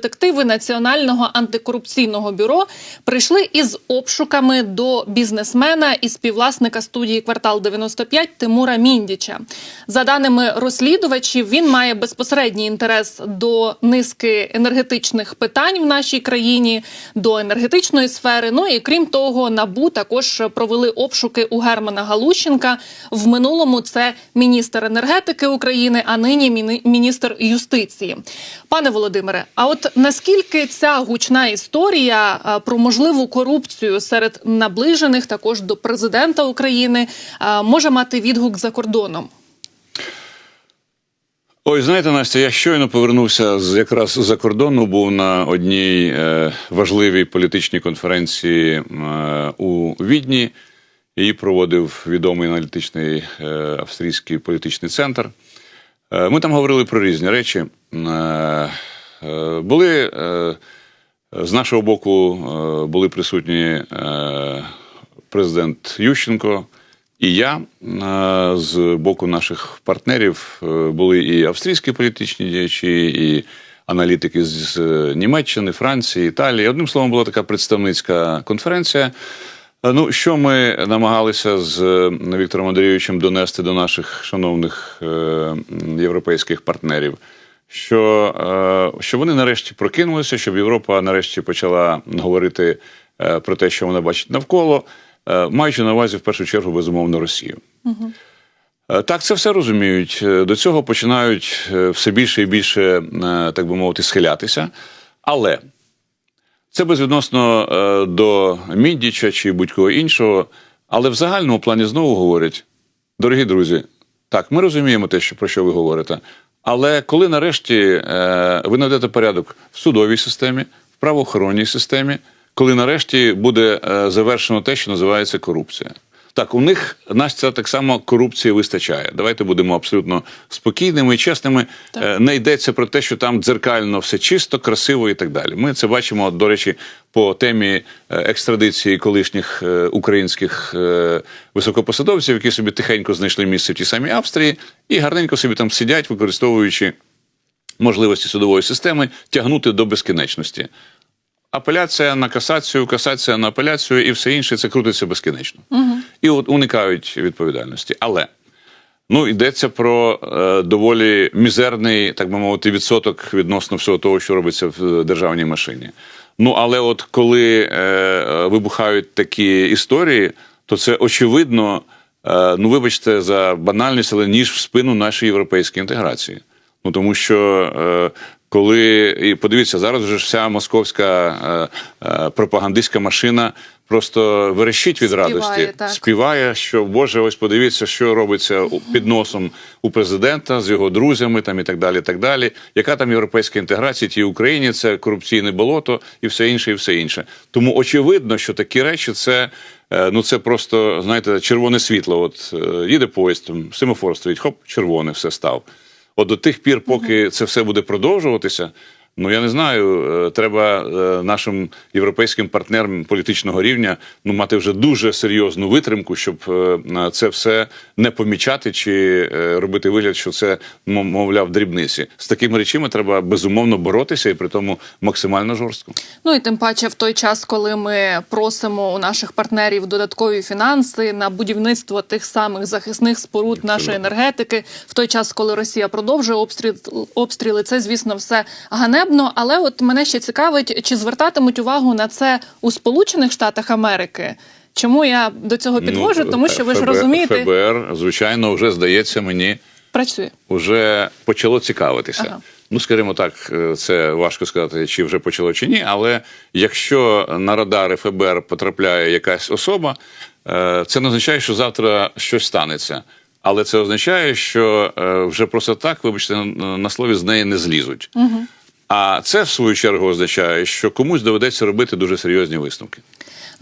Детективи Національного антикорупційного бюро прийшли із обшуками до бізнесмена і співвласника студії Квартал 95 Тимура Міндіча. За даними розслідувачів, він має безпосередній інтерес до низки енергетичних питань в нашій країні, до енергетичної сфери. Ну і крім того, набу також провели обшуки у Германа Галущенка. В минулому це міністр енергетики України, а нині міні- міністр юстиції. Пане Володимире, а от наскільки ця гучна історія про можливу корупцію серед наближених також до президента України може мати відгук за кордоном? Ой, знаєте, Настя, я щойно повернувся з якраз за кордону, був на одній е, важливій політичній конференції е, у Відні. Її проводив відомий аналітичний е, австрійський політичний центр. Е, ми там говорили про різні речі. Е, е, були е, з нашого боку е, були присутні е, президент Ющенко і я. Е, З боку наших партнерів е, були і австрійські політичні діячі, і аналітики з е, Німеччини, Франції, Італії. Одним словом, була така представницька конференція. Е, Ну, що ми намагалися з е, Віктором Андрійовичем донести до наших шановних е, європейських партнерів, що, е, що вони нарешті прокинулися, щоб Європа нарешті почала говорити е, про те, що вона бачить навколо, е, маючи на увазі в першу чергу безумовно Росію. Е, Так, це все розуміють. До цього починають все більше і більше, так би мовити, схилятися. Але це безвідносно до Міндіча чи будь-кого іншого. Але в загальному плані знову говорять: дорогі друзі, так, ми розуміємо те, що, про що ви говорите. Але коли нарешті е, ви наведете порядок в судовій системі, в правоохоронній системі, коли нарешті буде е, завершено те, що називається корупція. Так, у них Настя так само корупції вистачає. Давайте будемо абсолютно спокійними і чесними. Так. Е, Не йдеться про те, що там дзеркально все чисто, красиво і так далі. Ми це бачимо, до речі, по темі е, екстрадиції колишніх е, українських високопосадовців, які собі тихенько знайшли місце в тій самій Австрії, і гарненько собі там сидять, використовуючи можливості судової системи, тягнути до безкінечності. Апеляція на касацію, касація на апеляцію і все інше це крутиться безкінечно. І от уникають відповідальності. Але ну йдеться про е, доволі мізерний, так би мовити, відсоток відносно всього того, що робиться в державній машині. Ну але от коли е, е, вибухають такі історії, то це очевидно, е, ну вибачте за банальність, але ніж в спину нашої європейської інтеграції. Ну тому що е, коли і подивіться, зараз вже вся московська е, е, пропагандистська машина просто верещить від Співає, радості, так. співає, що Боже, ось подивіться, що робиться під носом у президента з його друзями, там і так далі. так далі. Яка там європейська інтеграція тій Україні? Це корупційне болото і все інше, і все інше. Тому очевидно, що такі речі це. е, Ну, це просто, знаєте, червоне світло. От їде поїзд, семафор стоїть, хоп, червоне все став. От до тих пір, поки це все буде продовжуватися, ну я не знаю, е, треба е, нашим європейським партнерам політичного рівня ну мати вже дуже серйозну витримку, щоб е, це все не помічати чи робити вигляд, що це мов- мовляв дрібниці. З такими речами треба безумовно боротися і при тому максимально жорстко. Ну і тим паче в той час, коли ми просимо у наших партнерів додаткові фінанси на будівництво тих самих захисних споруд нашої енергетики, в той час, коли Росія продовжує обстріл обстріли, це звісно все ганебно. Але от мене ще цікавить, чи звертатимуть увагу на це у Сполучених Штатах Америки. Чому я до цього підвожу? Ну, Тому що ви ж розумієте, ФБР, звичайно, вже здається мені. працює. вже почало цікавитися. Ага. Ну, скажімо так, е, це важко сказати, чи вже почало чи ні. Але якщо на радари ФБР потрапляє якась особа, е, це не означає, що завтра щось станеться. Але це означає, що е, вже просто так, вибачте, на слові з неї не злізуть. Угу. А це в свою чергу означає, що комусь доведеться робити дуже серйозні висновки.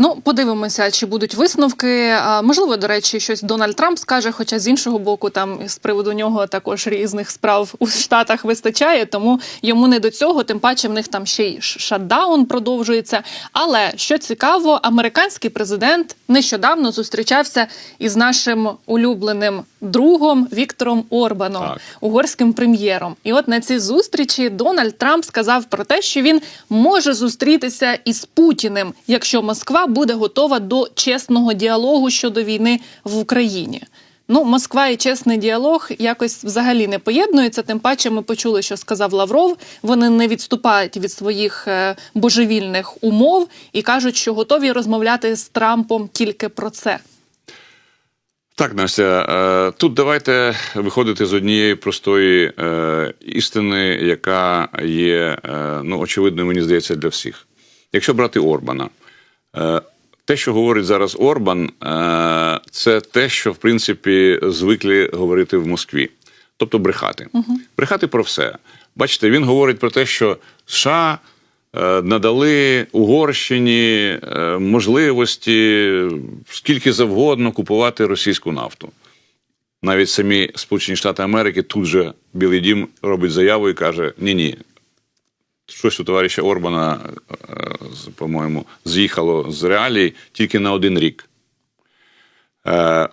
Ну, подивимося, чи будуть висновки. А, можливо, до речі, щось Дональд Трамп скаже, хоча з іншого боку, там з приводу нього також різних справ у Штатах вистачає, тому йому не до цього. Тим паче в них там ще й шатдаун продовжується. Але що цікаво, американський президент нещодавно зустрічався із нашим улюбленим другом Віктором Орбаном, Так. угорським прем'єром. І от на цій зустрічі Дональд Трамп сказав про те, що він може зустрітися із Путіним, якщо Москва буде готова до чесного діалогу щодо війни в Україні. Ну, Москва і чесний діалог якось взагалі не поєднуються. Тим паче, ми почули, що сказав Лавров. Вони не відступають від своїх е, божевільних умов і кажуть, що готові розмовляти з Трампом тільки про це. Так, Настя, е, тут давайте виходити з однієї простої е, істини, яка є е, ну, очевидною, мені здається, для всіх. Якщо брати Орбана, те, що говорить зараз Орбан, це те, що в принципі звикли говорити в Москві, тобто брехати. Брехати про все. Бачите, він говорить про те, що США надали Угорщині е, можливості скільки завгодно купувати російську нафту. Навіть самі Сполучені Штати Америки тут же Білий Дім робить заяву і каже: ні, ні. Щось у товариша Орбана, е, по-моєму, з'їхало з реалій тільки на один рік. Е,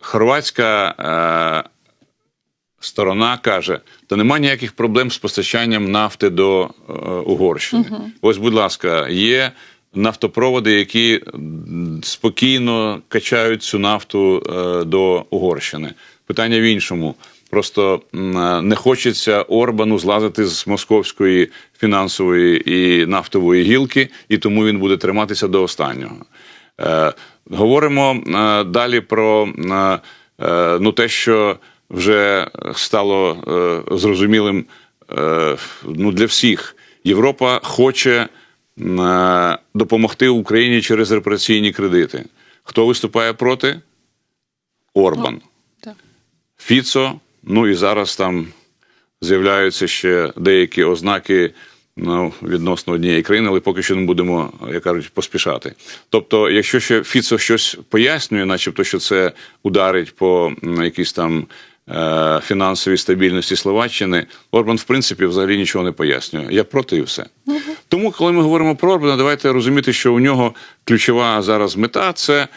Хорватська е, сторона каже: та нема ніяких проблем з постачанням нафти до е, Угорщини. Ось, будь ласка, є нафтопроводи, які спокійно качають цю нафту е, до Угорщини. Питання в іншому. Просто е, не хочеться Орбану злазити з московської фінансової і нафтової гілки, і тому він буде триматися до останнього. Е, говоримо е, далі про е, е, ну, те, що вже стало е, зрозумілим е, ну, для всіх. Європа хоче е, допомогти Україні через репараційні кредити. Хто виступає проти? Орбан. Так. Фіцо, ну і зараз там з'являються ще деякі ознаки ну, відносно однієї країни, але поки що не будемо, як кажуть, поспішати. Тобто, якщо ще Фіцо щось пояснює, начебто, що це ударить по м, якійсь там. Е, Фінансовій стабільності Словаччини Орбан, в принципі, взагалі нічого не пояснює. Я проти і все. Тому, коли ми говоримо про Орбана, давайте розуміти, що у нього ключова зараз мета це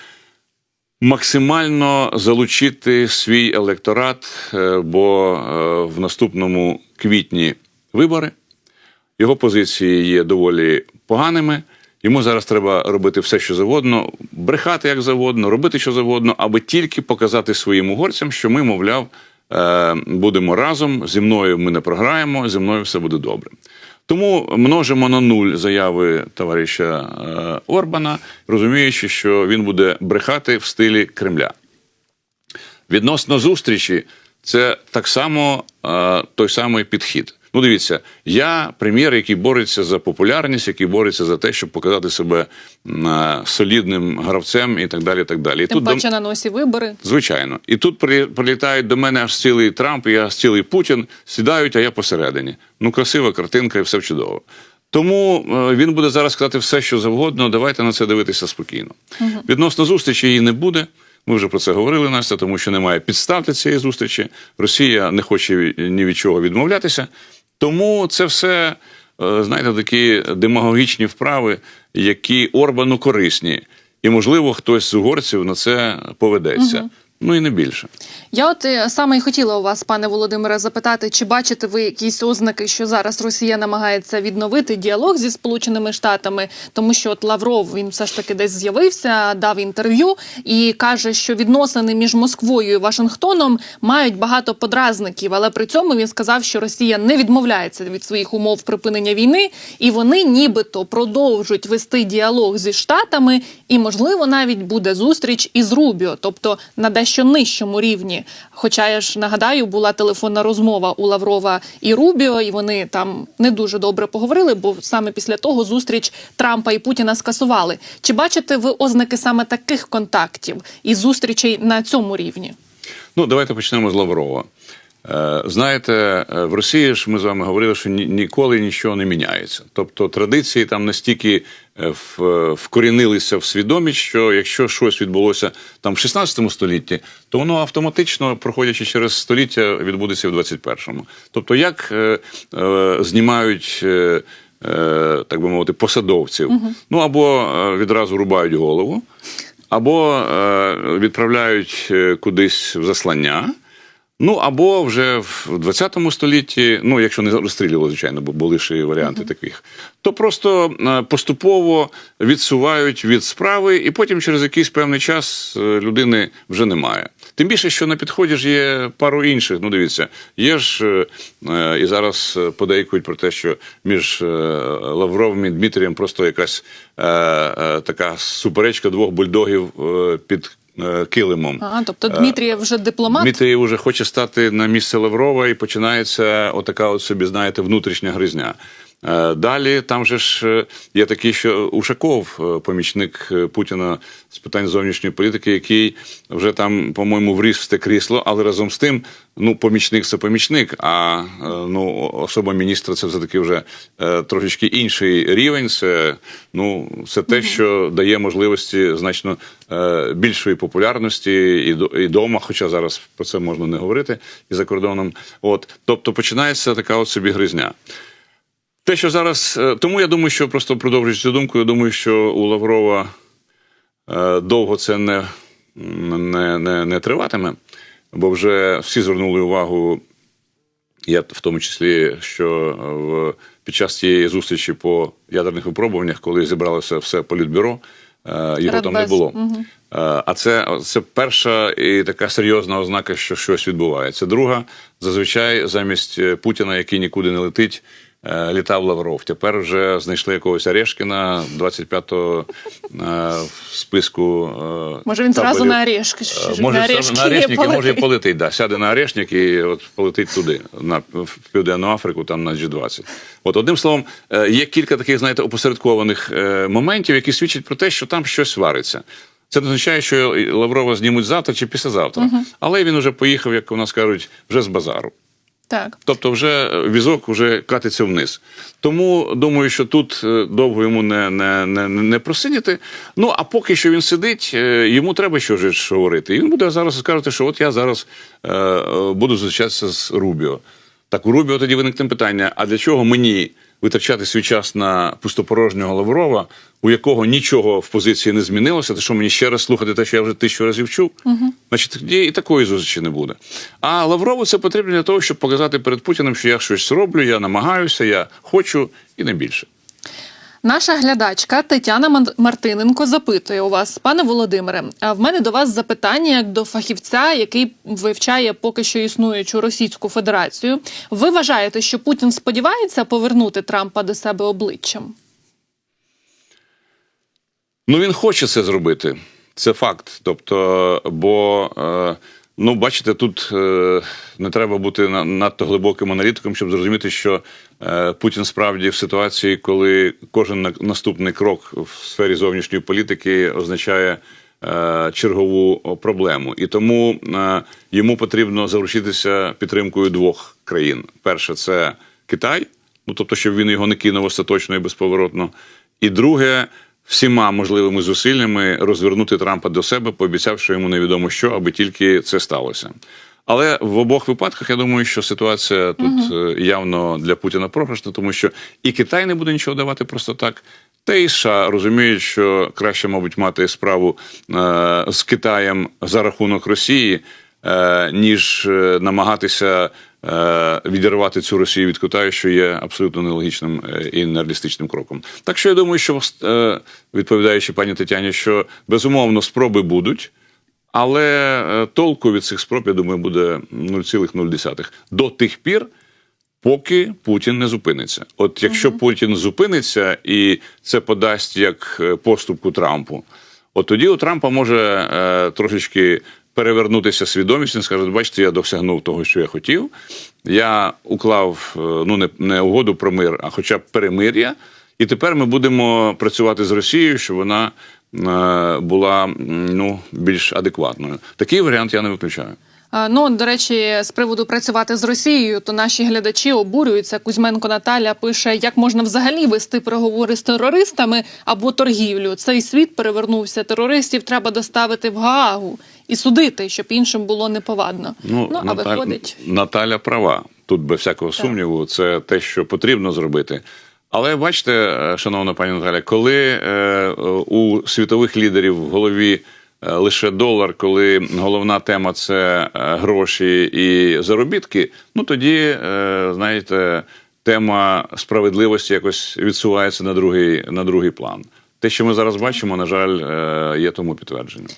максимально залучити свій електорат, е, бо е, в наступному квітні вибори. Його позиції є доволі поганими. Йому зараз треба робити все, що завгодно, брехати як завгодно, робити що завгодно, аби тільки показати своїм угорцям, що ми, мовляв, е, будемо разом. Зі мною ми не програємо, зі мною все буде добре. Тому множимо на нуль заяви товариша е, Орбана, розуміючи, що він буде брехати в стилі Кремля. Відносно зустрічі, це так само е, той самий підхід. Ну, дивіться, я прем'єр, який бореться за популярність, який бореться за те, щоб показати себе е, солідним гравцем і так далі. Так далі. І Тим до- паче на носі вибори. Звичайно. І тут прилітають до мене аж цілий Трамп, і аж цілий Путін, сідають, а я посередині. Ну, красива картинка і все чудово. Тому е, він буде зараз сказати все, що завгодно. Давайте на це дивитися спокійно. Відносно зустрічі її не буде. Ми вже про це говорили, Настя, тому що немає підстав для цієї зустрічі. Росія не хоче ні від чого відмовлятися. Тому це все, е, знаєте, такі демагогічні вправи, які Орбану корисні. І, можливо, хтось з угорців на це поведеться. Ну і не більше. Я от е, саме і хотіла у вас, пане Володимире, запитати, чи бачите ви якісь ознаки, що зараз Росія намагається відновити діалог зі Сполученими Штатами, тому що от Лавров він все ж таки десь з'явився, дав інтерв'ю і каже, що відносини між Москвою і Вашингтоном мають багато подразників, але при цьому він сказав, що Росія не відмовляється від своїх умов припинення війни, і вони нібито продовжують вести діалог зі штатами, і можливо навіть буде зустріч із Рубіо, тобто на дещо нижчому рівні. Хоча я ж нагадаю, була телефонна розмова у Лаврова і Рубіо, і вони там не дуже добре поговорили, бо саме після того зустріч Трампа і Путіна скасували. Чи бачите ви ознаки саме таких контактів і зустрічей на цьому рівні? Ну, давайте почнемо з Лаврова. Е, Знаєте, е, в Росії ж ми з вами говорили, що ні- ніколи нічого не міняється. Тобто традиції там настільки вкорінилися в свідомість, що якщо щось відбулося там в 16 столітті, то воно автоматично, проходячи через століття, відбудеться в 21-му. Тобто, як е, е, знімають. е, е, Так би мовити, посадовців, ну або е, відразу рубають голову, або е, відправляють е, кудись в заслання. Ну або вже в 20 столітті, ну якщо не розстрілювали, звичайно, бо були ще і варіанти таких, то просто е, поступово відсувають від справи, і потім через якийсь певний час е, людини вже немає. Тим більше, що на підході ж є пару інших. Ну, дивіться, є ж е, і зараз подейкують про те, що між Лавровим і Дмитрієм просто якась така суперечка двох бульдогів під килимом. А, тобто Дмитрій вже дипломат. Дмитрій вже хоче стати на місце Лаврова, і починається отака от собі, знаєте, внутрішня гризня. Е, Далі там же ж е, є такий, що Ушаков, е, помічник Путіна з питань зовнішньої політики, який вже там, по-моєму, вріс в те крісло, але разом з тим, ну, помічник це помічник, а ну, особа міністра це все-таки вже е, трошечки інший рівень. Це, ну, це те, що дає можливості значно більшої популярності і, і дома, хоча зараз про це можна не говорити і за кордоном. От, тобто починається така от собі гризня. Те, що зараз, е, тому я думаю, що просто продовжуючи цю думку, я думаю, що у Лаврова е, довго це не, не, не, не триватиме, бо вже всі звернули увагу, я в тому числі, що в, під час цієї зустрічі по ядерних випробуваннях, коли зібралося все політбюро, е, його там не Радбез. було. Е, А це, це перша і така серйозна ознака, що щось відбувається. Друга, зазвичай замість е, Путіна, який нікуди не летить, е, літав Лавров. Тепер вже знайшли якогось Орешкіна 25-го е, в списку. е, Може він зразу на орешки, Може, на орешники, може і полетить. Да. Сяде на орешник і от полетить туди, на, в Південну Африку, там на G20. От одним словом, е, є кілька таких, знаєте, опосередкованих е, моментів, які свідчать про те, що там щось вариться. Це не означає, що Лаврова знімуть завтра чи післязавтра. Але він вже поїхав, як у нас кажуть, вже з базару. Так. Тобто, вже е, візок вже катиться вниз. Тому думаю, що тут е, довго йому не, не, не, не просидіти. Ну а поки що він сидить, е, йому треба що ж говорити. І він буде зараз сказати, що от я зараз е, буду зустрічатися з Рубіо. Так у Рубіо тоді виникне питання: а для чого мені витрачати свій час на пустопорожнього Лаврова, у якого нічого в позиції не змінилося, то що мені ще раз слухати те, що я вже тисячу разів чув, значить тоді і такої зустрічі не буде. А Лаврову це потрібно для того, щоб показати перед Путіним, що я щось роблю, я намагаюся, я хочу і не більше. Наша глядачка Тетяна Мартиненко запитує у вас, пане Володимире, а в мене до вас запитання як до фахівця, який вивчає поки що існуючу Російську Федерацію. Ви вважаєте, що Путін сподівається повернути Трампа до себе обличчям? Ну він хоче це зробити. Це факт. Тобто, бо е, ну, бачите, тут е, не треба бути на- надто глибоким аналітиком, щоб зрозуміти, що е, Путін справді в ситуації, коли кожен наступний крок в сфері зовнішньої політики означає. е, Чергову проблему, і тому е, йому потрібно заручитися підтримкою двох країн: перше це Китай, ну тобто, щоб він його не кинув остаточно і безповоротно. І друге, всіма можливими зусиллями розвернути Трампа до себе, пообіцявши йому невідомо що, аби тільки це сталося. Але в обох випадках я думаю, що ситуація тут е, явно для Путіна програшна, тому що і Китай не буде нічого давати просто так. Та і США розуміють, що краще, мабуть, мати справу е, з Китаєм за рахунок Росії, ніж е, намагатися е, відірвати цю Росію від Китаю, що є абсолютно нелогічним е, і нереалістичним кроком. Так що я думаю, що е, відповідаючи пані Тетяні, що безумовно спроби будуть. Але е, толку від цих спроб, я думаю, буде 0,0 до тих пір, поки Путін не зупиниться. От якщо Путін зупиниться і це подасть як е, поступку Трампу, от тоді у Трампа може е, трошечки перевернутися свідомість. Він скаже: бачите, я досягнув того, що я хотів. Я уклав е, ну не, не угоду про мир, а хоча б перемир'я. І тепер ми будемо працювати з Росією, щоб вона е, була ну, більш адекватною. Такий варіант я не виключаю. Ну, до речі, з приводу працювати з Росією, то наші глядачі обурюються. Кузьменко Наталя пише, як можна взагалі вести переговори з терористами або торгівлю. Цей світ перевернувся. Терористів треба доставити в Гаагу і судити, щоб іншим було неповадно. Ну, а Наталь- виходить. Наталя права. Тут без всякого сумніву, це те, що потрібно зробити. Але бачите, е, шановна пані Наталя, коли е, у світових лідерів в голові е, лише долар, коли головна тема це е, гроші і заробітки, ну тоді, е, знаєте, тема справедливості якось відсувається на другий, на другий план. Те, що ми зараз бачимо, на жаль, е, є тому підтвердженням.